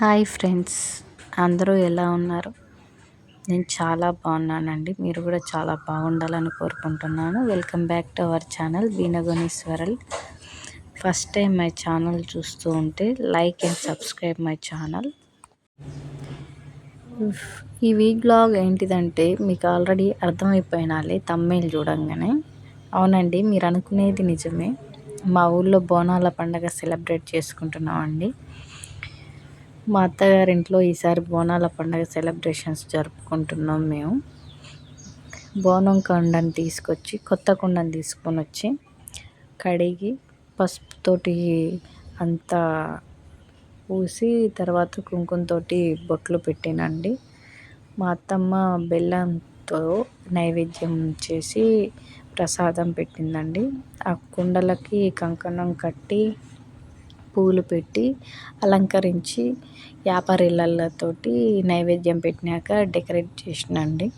Hi friends. అందరూ ఎలా ఉన్నారు? నేను చాలా బాగున్నానండి. మీరు కూడా చాలా బాగుండాలని కోరుకుంటున్నాను. Welcome back to our channel బీనగోనీశ్వరల్ first time my channel చూస్తూ ఉంటే like and subscribe my channel ఈ వీక్ బ్లాగ్ ఏంటిదంటే మీకు ఆల్రెడీ అర్థమైపోయినాలి తమ్మేలు చూడంగానే. అవునండి మీరు అనుకునేది నిజమే. మా ఊళ్ళో బోనాల పండగ సెలబ్రేట్ చేసుకుంటున్నామండి. మా అత్తగారింట్లో ఈసారి బోనాల పండగ సెలబ్రేషన్స్ జరుపుకుంటున్నాం మేము. బోనం కొండని తీసుకొచ్చి కొత్త కుండని తీసుకొని వచ్చి కడిగి పసుపుతోటి అంతా పూసి తర్వాత కుంకుమతోటి బొట్లు పెట్టినండి. మా అత్తమ్మ బెల్లంతో నైవేద్యం చేసి ప్రసాదం పెట్టిందండి. ఆ కుండలకి కంకణం కట్టి పూలు పెట్టి అలంకరించి యాపరిళ్ళతోటి నైవేద్యం పెట్టినాక డెకరేట్ చేసినండి.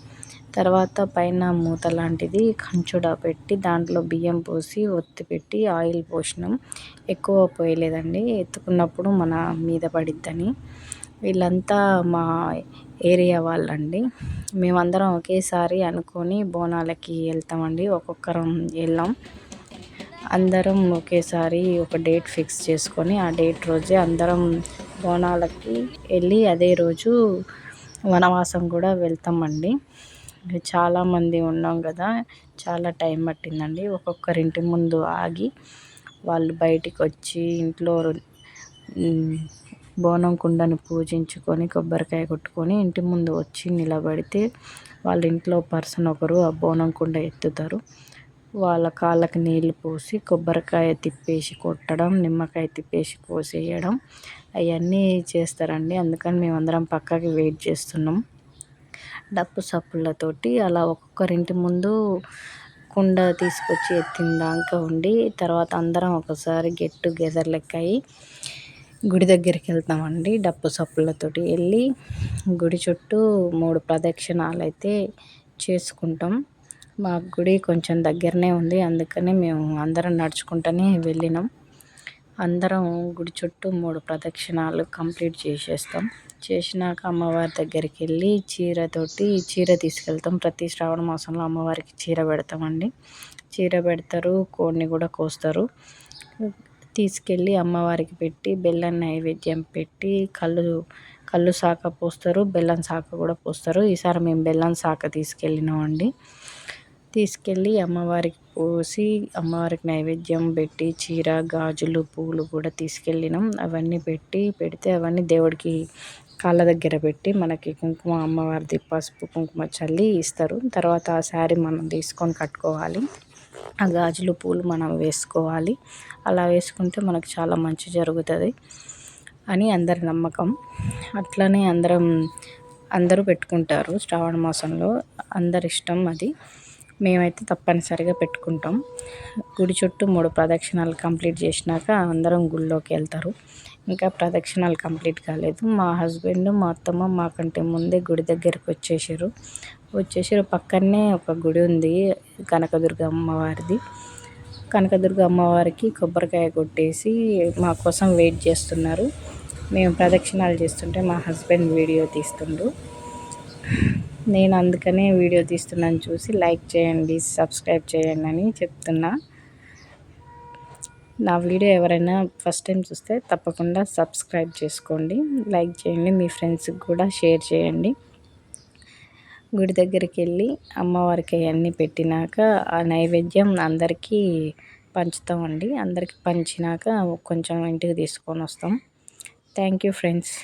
తర్వాత పైన మూత లాంటిది కంచుడ పెట్టి దాంట్లో బియ్యం పోసి ఒత్తి పెట్టి ఆయిల్ పోసినాం. ఎక్కువ పోయలేదండి. ఎత్తుకున్నప్పుడు మన మీద పడిద్దని. వీళ్ళంతా మా ఏరియా వాళ్ళండి. మేమందరం ఒకేసారి అనుకొని బోనాలకి వెళ్తామండి. ఒక్కొక్కరం వెళ్ళాం. అందరం ఒకేసారి ఒక డేట్ ఫిక్స్ చేసుకొని ఆ డేట్ రోజే అందరం బోనాలకి వెళ్ళి అదే రోజు వనవాసం కూడా వెళ్తామండి. చాలామంది ఉన్నాం కదా చాలా టైం పట్టిందండి. ఒక్కొక్కరింటి ముందు ఆగి వాళ్ళు బయటికి వచ్చి ఇంట్లో బోనం కుండను పూజించుకొని కొబ్బరికాయ కొట్టుకొని ఇంటి ముందు వచ్చి నిలబడితే వాళ్ళ ఇంట్లో పర్సన్ ఒకరు ఆ బోనం కుండ ఎత్తుతారు. వాళ్ళ కాళ్ళకి నీళ్ళు పోసి కొబ్బరికాయ తిప్పేసి కొట్టడం నిమ్మకాయ తిప్పేసి పోసేయడం అవన్నీ చేస్తారండి. అందుకని మేమందరం పక్కకి వెయిట్ చేస్తున్నాం. డప్పు సప్పులతోటి అలా ఒక్కొక్కరింటి ముందు కుండ తీసుకొచ్చి ఎత్తిన దాకా ఉండి తర్వాత అందరం ఒకసారి గెట్ టుగెదర్ లెక్క అయ్యి గుడి దగ్గరికి వెళ్తామండి డప్పు సప్పులతోటి. వెళ్ళి గుడి చుట్టూ మూడు ప్రదక్షిణాలు అయితే చేసుకుంటాం. మా గుడి కొంచెం దగ్గరనే ఉంది. అందుకని మేము అందరం నడుచుకుంటూనే వెళ్ళినాం. అందరం గుడి చుట్టూ మూడు ప్రదక్షిణాలు కంప్లీట్ చేసేస్తాం. చేసినాక అమ్మవారి దగ్గరికి వెళ్ళి చీరతోటి చీర తీసుకెళ్తాం. ప్రతి శ్రావణ మాసంలో అమ్మవారికి చీర పెడతామండి. చీర పెడతారు కోడిని కూడా కోస్తారు. తీసుకెళ్ళి అమ్మవారికి పెట్టి బెల్లం నైవేద్యం పెట్టి కళ్ళు కళ్ళు శాఖ పోస్తారు బెల్లం శాఖ కూడా పోస్తారు. ఈసారి మేము బెల్లం శాఖ తీసుకెళ్ళినామండి. తీసుకెళ్ళి అమ్మవారికి పోసి అమ్మవారికి నైవేద్యం పెట్టి చీర గాజులు పూలు కూడా తీసుకెళ్ళినాం. అవన్నీ పెట్టి పెడితే అవన్నీ దేవుడికి కాళ్ళ దగ్గర పెట్టి మనకి కుంకుమ అమ్మవారిది పసుపు కుంకుమ చల్లి ఇస్తారు. తర్వాత ఆ శారీ మనం తీసుకొని కట్టుకోవాలి. ఆ గాజులు పూలు మనం వేసుకోవాలి. అలా వేసుకుంటే మనకు చాలా మంచి జరుగుతుంది అని అందరి నమ్మకం. అట్లనే అందరం అందరూ పెట్టుకుంటారు శ్రావణ మాసంలో. అందరి ఇష్టం అది. మేమైతే తప్పనిసరిగా పెట్టుకుంటాం. గుడి చుట్టూ మూడు ప్రదక్షిణాలు కంప్లీట్ చేసినాక అందరం గుళ్ళోకి వెళ్తారు. ఇంకా ప్రదక్షిణాలు కంప్లీట్ కాలేదు. మా హస్బెండ్ మా అత్తమ్మ మాకంటే ముందే గుడి దగ్గరికి వచ్చేసారు. వచ్చేసారు. పక్కనే ఒక గుడి ఉంది కనకదుర్గ అమ్మవారిది. కనకదుర్గ అమ్మవారికి కొబ్బరికాయ కొట్టేసి మా కోసం వెయిట్ చేస్తున్నారు. మేము ప్రదక్షిణాలు చేస్తుంటే మా హస్బెండ్ వీడియో తీస్తుండ్రు నేను అందుకనే వీడియో తీస్తున్నాను చూసి లైక్ చేయండి సబ్స్క్రైబ్ చేయండి అని చెప్తున్నా. నా వీడియో ఎవరైనా ఫస్ట్ టైం చూస్తే తప్పకుండా సబ్స్క్రైబ్ చేసుకోండి లైక్ చేయండి మీ ఫ్రెండ్స్కి కూడా షేర్ చేయండి. గుడి దగ్గరికి వెళ్ళి అమ్మవారికి అవన్నీ పెట్టినాక ఆ నైవేద్యం అందరికీ పంచుతామండి. అందరికి పంచినాక కొంచెం ఇంటికి తీసుకొని వస్తాం. Thank you friends.